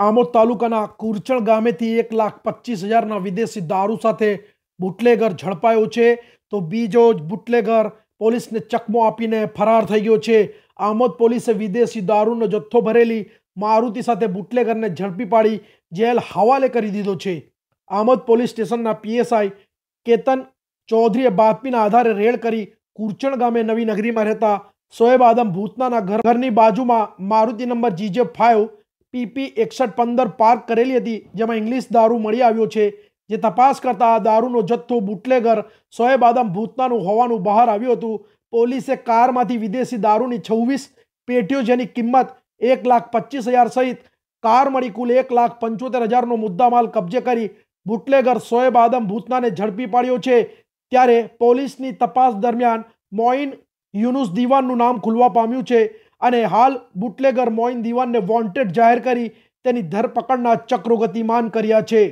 આમોદ તાલુકાના કુરચણ ગામેથી એક લાખ પચીસ હજારના વિદેશી દારૂ સાથે બુટલેગર ઝડપાયો છે. તો બીજો જ બુટલેગર પોલીસને ચકમો આપીને ફરાર થઈ ગયો છે. આમોદ પોલીસે વિદેશી દારૂનો જથ્થો ભરેલી મારુતિ સાથે બુટલેગરને ઝડપી પાડી જેલ હવાલે કરી દીધો છે. આમોદ પોલીસ સ્ટેશનના પીએસઆઈ કેતન ચૌધરીએ બાતમીના આધારે રેડ કરી કુરચણ ગામે નવી નગરીમાં રહેતા સોએબ આદમ ભૂતનાના ઘર ઘરની બાજુમાં Maruti number GJ five PP એકસઠ પંદર પાર્ક કરેલી હતી, જેમાં ઇંગ્લિશ દારૂ મળી આવ્યો છે. જે તપાસ કરતા આ દારૂનો જથ્થો બુટલેગર સોએબ આદમ ભૂતનાનું હોવાનું બહાર આવ્યું હતું. પોલીસે કારમાંથી વિદેશી દારૂની છવ્વીસ પેટીઓ જેની કિંમત એક લાખ પચીસ હજાર સહિત કાર મળી કુલ એક લાખ પંચોતેર હજારનો મુદ્દામાલ કબજે કરી બુટલેગર સોએબ આદમ ભૂતનાને ઝડપી પાડ્યો છે. ત્યારે પોલીસની તપાસ દરમિયાન મોઇન યુનુસ દિવાનનું નામ ખુલવા પામ્યું છે. અને હાલ બુટલેગર મોઇન દિવાનને વોન્ટેડ જાહેર કરી તેની ધરપકડના ચક્રો ગતિમાન કર્યા છે.